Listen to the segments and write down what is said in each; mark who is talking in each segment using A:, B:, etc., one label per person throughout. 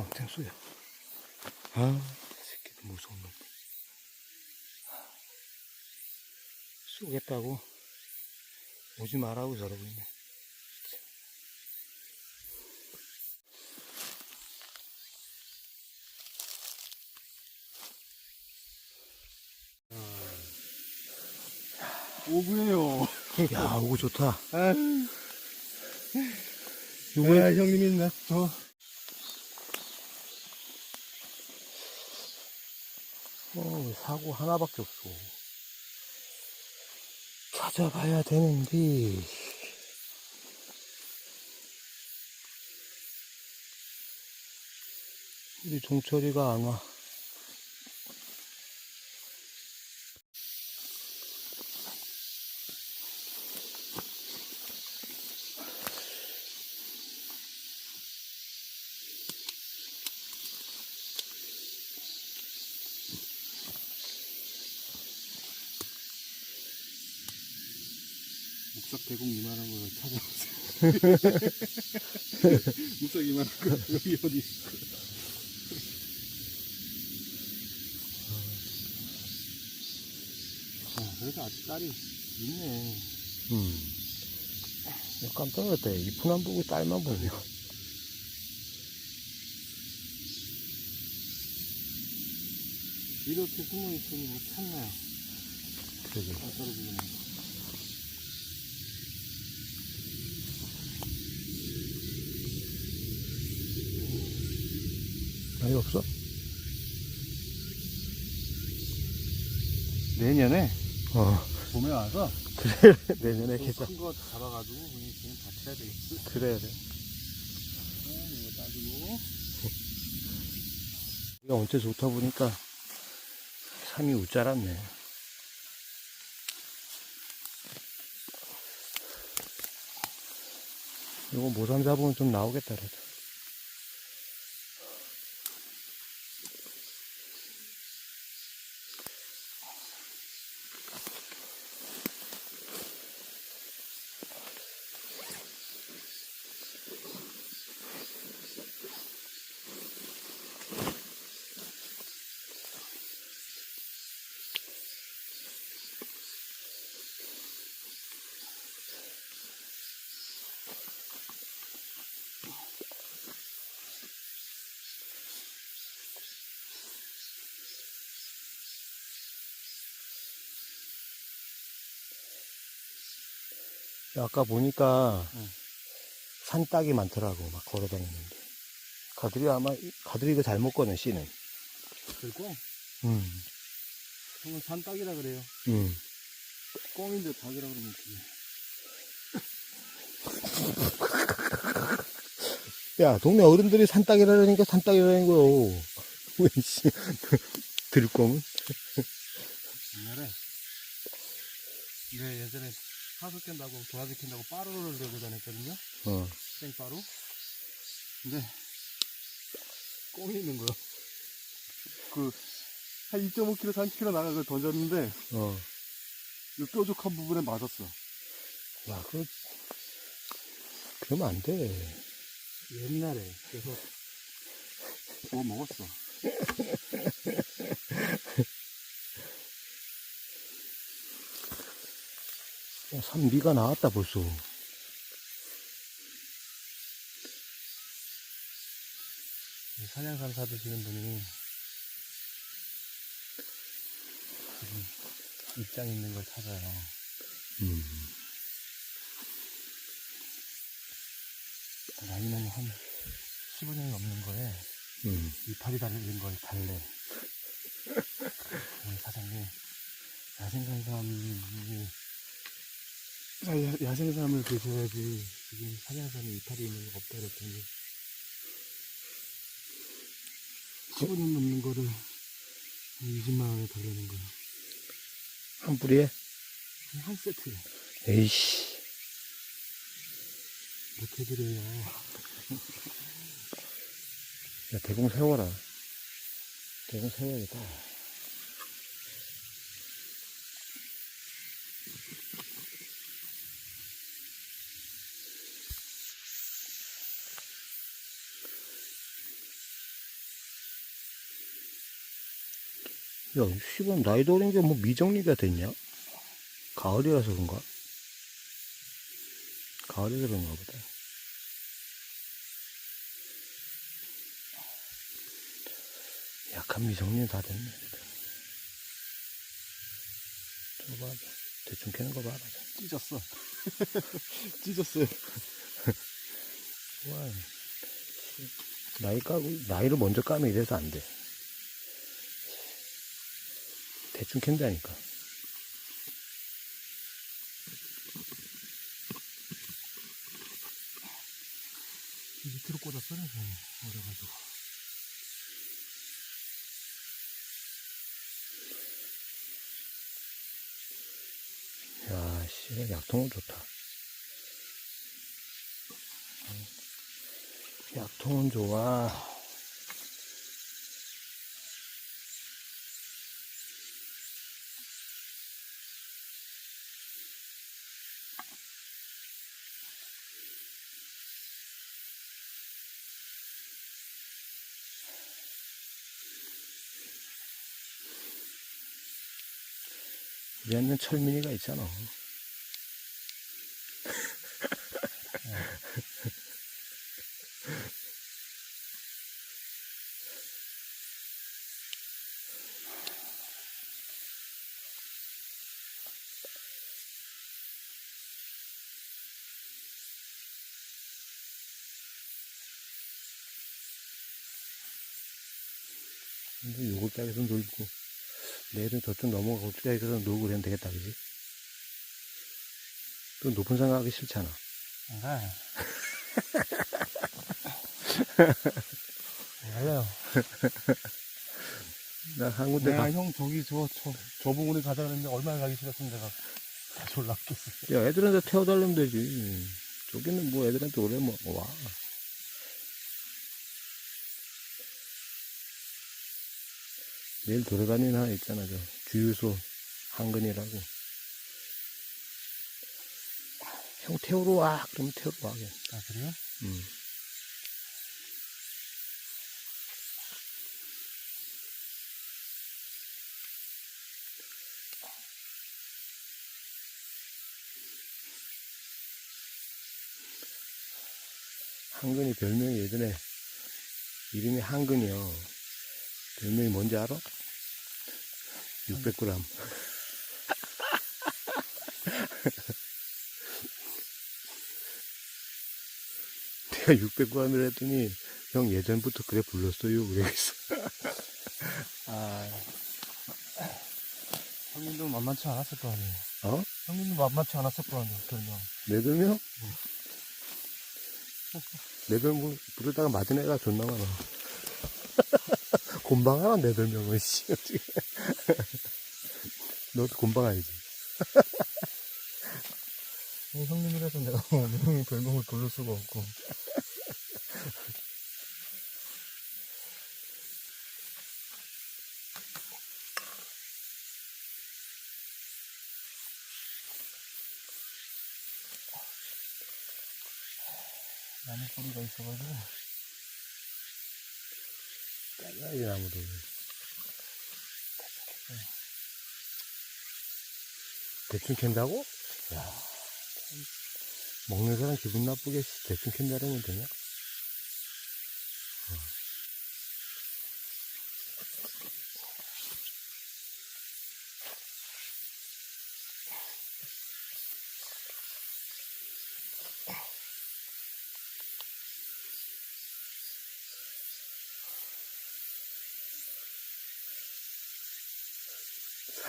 A: 아, 쏘네, 왕창 쏘요. 아, 새끼도 무서운 놈. 쏘겠다고 오지 말라고 저러고 있네.
B: 오구예요.
A: 야, 오고 좋다.
B: 아,
A: 이번에
B: 아, 형님이 있네.
A: 어, 왜 사고 하나밖에 없어. 찾아봐야 되는데. 우리 종철이가 안 와.
B: 이만한 거 여기 어디 있어? 아, 그래도 아직 딸이 있네.
A: 음. 야, 깜짝 놀랐다. 잎은 안 보고 딸만 보네.
B: 이렇게 숨어 있으니 뭐 찾나요?
A: 그러게.
B: 안 떨어지는 거.
A: 아니, 없어?
B: 내년에
A: 어.
B: 봄에 와서
A: 그래, 내년에 계좌.
B: 큰거 잡아가지고 그냥 지금 다 쳐야 되겠어.
A: 그래야 돼.
B: 이거 따주고.
A: 이가 언제 좋다 보니까 삶이 웃자랐네. 이거 모삼 잡으면 좀 나오겠다, 그래도. 아까 보니까
B: 응.
A: 산딱이 많더라고, 막 걸어 다니는데. 가들이 아마, 가들이 이거 잘 먹거든, 씨는.
B: 그리고
A: 음,
B: 형은 산딱이라 그래요.
A: 음.
B: 꽁인데 닭이라 그러면.
A: 야, 동네 어른들이 산딱이라니까 산딱이라는 거요. 왜, 씨. 들거면?
B: 옛날에 네 예전에 하수 깬다고 도화지 캔다고 빠루를 들고 다녔거든요.
A: 어.
B: 생빠루. 근데 꽁이 있는 거요. 그한 2.5km, 3km 나가 그 던졌는데
A: 어.
B: 이 뾰족한 부분에 맞았어.
A: 야, 그, 그러면 안 돼.
B: 옛날에 그래서 뭐 먹었어.
A: 산미가 나왔다, 벌써.
B: 사냥산 사드시는 분이 지금 입장 있는 걸 찾아요.
A: 음.
B: 나이는 한 15년이 넘는 거에
A: 음.
B: 이파리 달린 걸 달래. 우리 사장님, 야생산삼이, 아, 야- 야생삼을 드셔야지. 지금 사냥삼에 이파리 있는 거 없다 그랬더니, 15년 넘는 거를 20만 원에 달라는 거야.
A: 한 뿌리에?
B: 한 세트.
A: 에이씨.
B: 못 해드려요.
A: 야, 대공 세워라. 대공 세워야겠다. 야, 씨발, 나이도 어린 게 뭐 미정리가 됐냐? 가을이라서 그런가? 가을이라서 그런가 보다. 약간 미정리 다 됐네. 저거 봐. 대충 캐는 거 봐라.
B: 찢었어. 찢었어요.
A: 와, 나이 까고, 나이를 먼저 까면 이래서 안 돼. 대충 캔다니까.
B: 밑으로 꽂았어요. 어려가지고.
A: 야, 씨, 약통은 좋다. 음, 약통은 좋아. 우리한테는 철민이가 있잖아. 근데 요걸 땅에서 놀고, 내일은 저쪽 넘어가고 저쪽에서 놀고 그러면 되겠다, 그지? 또 높은 생각하기 싫잖아.
B: 네. 알아요.
A: 나 한 군데 가,
B: 내가 형 저기 저, 저, 저 부분에 가자 그랬는데 얼마나 가기 싫었으면 내가 다시 올라왔겠어.
A: 야, 애들한테 태워달라면 되지. 저기는 뭐 애들한테 오래 뭐, 와. 내일 돌아다니는 하나 있잖아, 저. 주유소 한근이라고. 형 태우러 와. 그러면 태우러 와. 그냥.
B: 아, 그래요?
A: 음. 한근이 별명이 예전에 이름이 한근이요. 별명이 뭔지 알아? 600g. 내가 600g을 했더니 형 예전부터 그래 불렀어요. 그래서
B: 아. 형님도 만만치 않았을 거 아니에요.
A: 어?
B: 형님도 만만치 않았을 거 아니에요, 별명.
A: 내 별명? 내 별명 부르다가 맞은 애가 존나 많아. 곤방 하나 내 별명은 씨? 너도 알지?
B: 형, 형님이라서 내가 형님 별명을 부를 수가 없고. 나무 뿌리가 있어가지고.
A: 잘라야지 나무도. 대충 캔다고? 야, 참. 먹는 사람 기분 나쁘게 씨, 대충 캔다라면 되냐?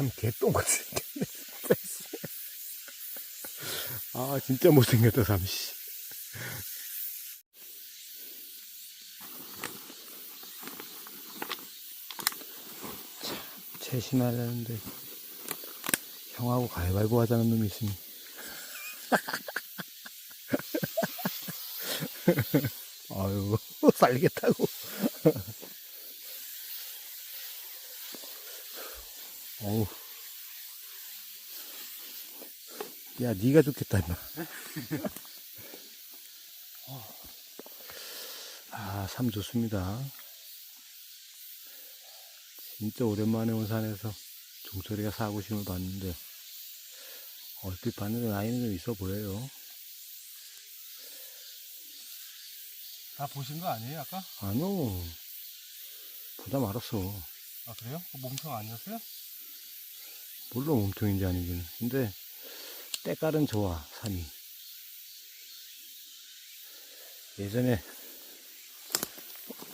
A: 참 개똥같이 생겼네. 아, 진짜 못생겼다, 삼씨. 참, 채신하려는데, 형하고 가위바위보 하자는 놈이 있으니. 아유, 살겠다고. 어우. 야, 니가 좋겠다, 임마. 아, 삶 좋습니다. 진짜 오랜만에 온 산에서 종소리가 사고심을 봤는데 얼핏 봤는데 나이는 좀 있어 보여요.
B: 다 보신 거 아니에요, 아까?
A: 아니요. 보다 말았어.
B: 아, 그래요? 그 몸통 아니었어요?
A: 물론 몸통인지 아닌지는. 근데 때깔은 좋아, 산이. 예전에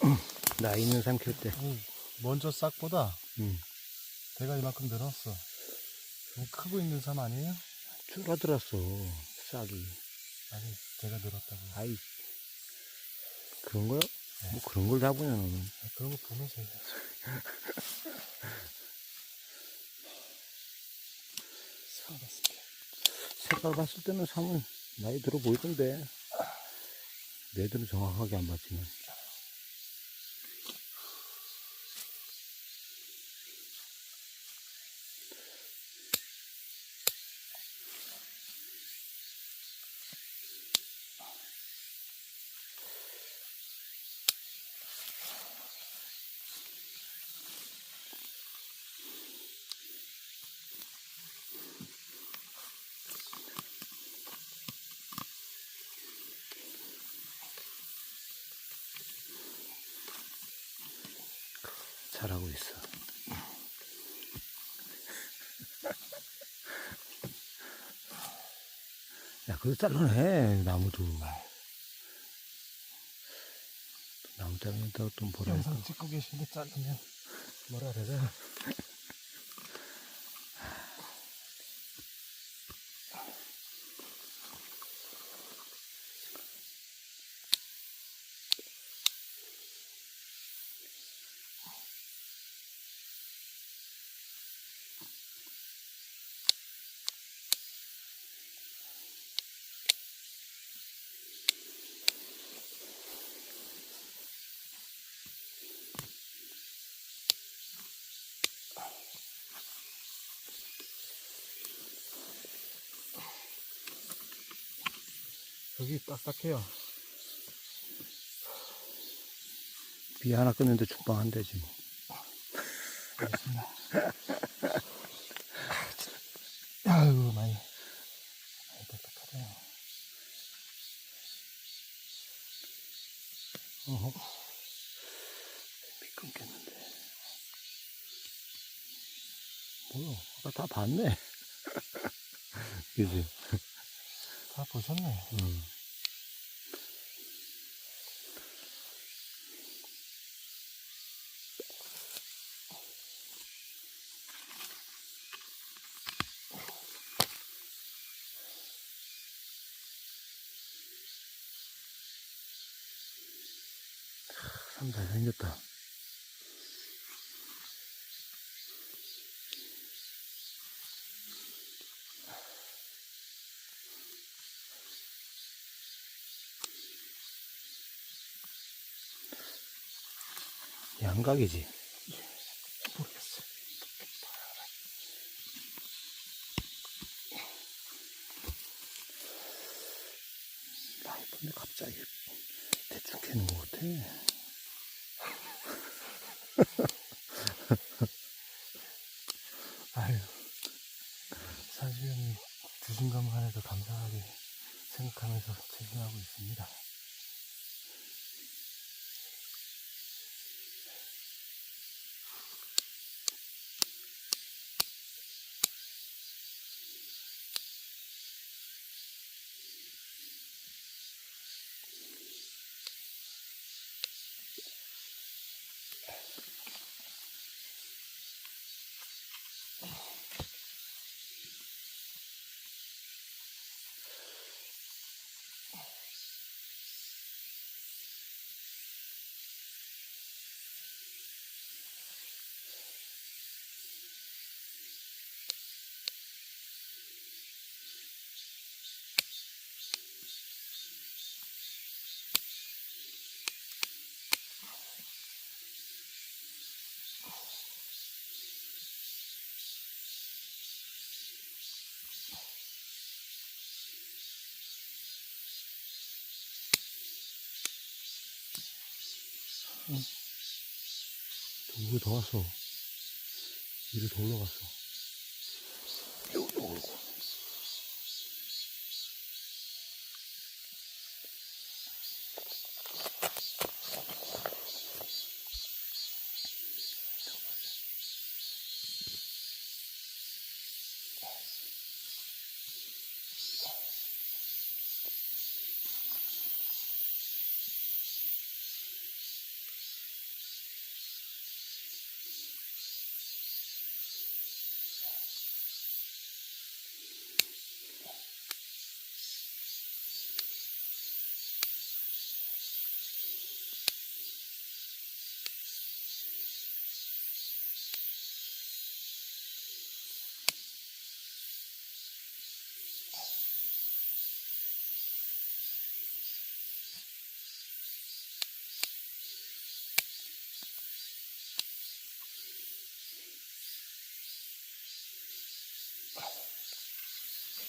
A: 나 있는 산클 때.
B: 오, 먼저 싹보다
A: 음,
B: 배가 이만큼 늘었어. 너무 크고 있는 삶 아니에요?
A: 줄어들었어, 싹이.
B: 아니, 제가 늘었다고.
A: 아이, 그런 거요? 뭐 그런 걸 다 보냐, 너는.
B: 아, 그런 거 보면서 해요. 살아봤습니다.
A: 색깔 봤을 때는 산은 나이 들어 보이던데. 내들은 정확하게 안 봤지만. 잘하고 있어. 야, 그거 잘라내, 나무도. 나무 자르는다고 또 뭐라 할까?
B: 영상 찍고 계신데 자르면 뭐라 그러죠? 여기 딱딱해요.
A: 비 하나 끊는데 죽방한 대지 뭐.
B: 아유, 많이, 많이 딱딱하네요.
A: 어허. 비 끊겠는데. 뭐야, 아까 다 봤네. 그지?
B: 다 보셨네.
A: 응. 참 잘생겼다. 양각이지.
B: 모르겠어.
A: 나 근데 갑자기 대충 캐는 것 같아.
B: 아유, 사실은 주신 것만 해도 감사하게 생각하면서 체신하고 있습니다. 응.
A: 누구 더 왔어? 이리 더 올라갔어.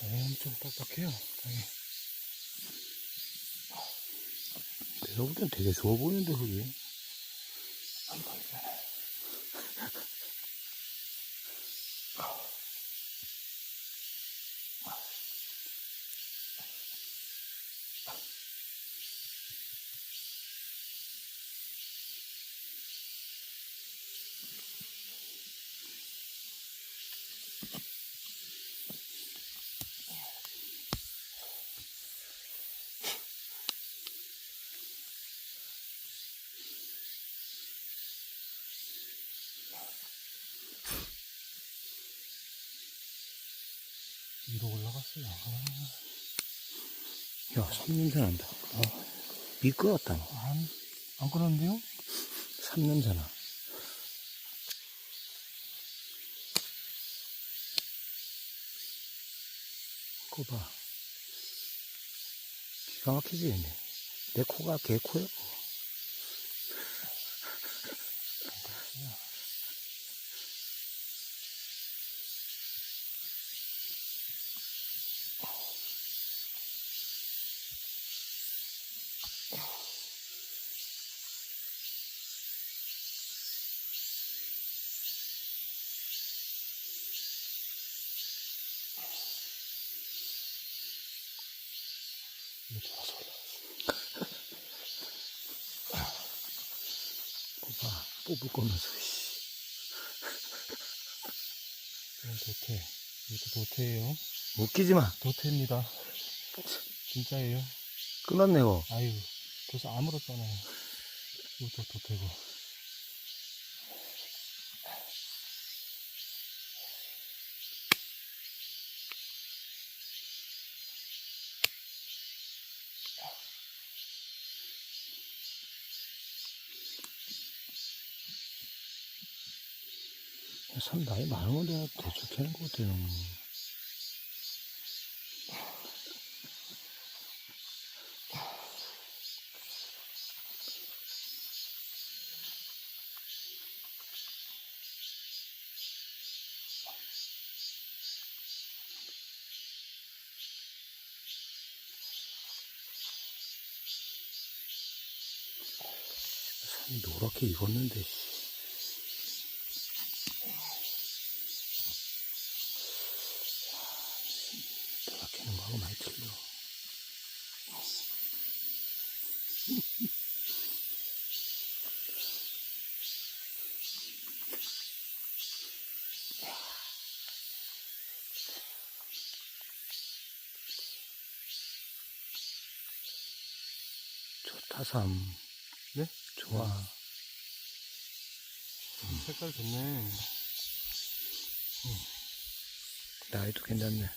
A: 엄청 빡빡해요. 땅이. 내가 볼 땐 되게 좋아 보이는데, 그게. 안보 위로 올라갔어요. 아. 야, 삼냄새 난다. 아, 미끄럽다. 안, 안 그러는데요? 삼냄새 나. 그거 봐. 기가 막히지? 내 코가 개코요? 이거 돌아서 올라갔어. 봐봐, 뽑을 거면서, 씨.
B: 이건 도태. 이것도 도태예요.
A: 웃기지 마.
B: 도태입니다. 진짜예요.
A: 이거.
B: 아유, 벌써 아물었잖아요. 이것도 도태고.
A: 참, 나이 많은 건데, 대충 캐는 것 같아요. 산이 노랗게 익었는데, 씨. 내가 캐는 거하고 많이 틀려. 삼.
B: 네?
A: 좋아.
B: 색깔 좋네.
A: 나이도 괜찮네.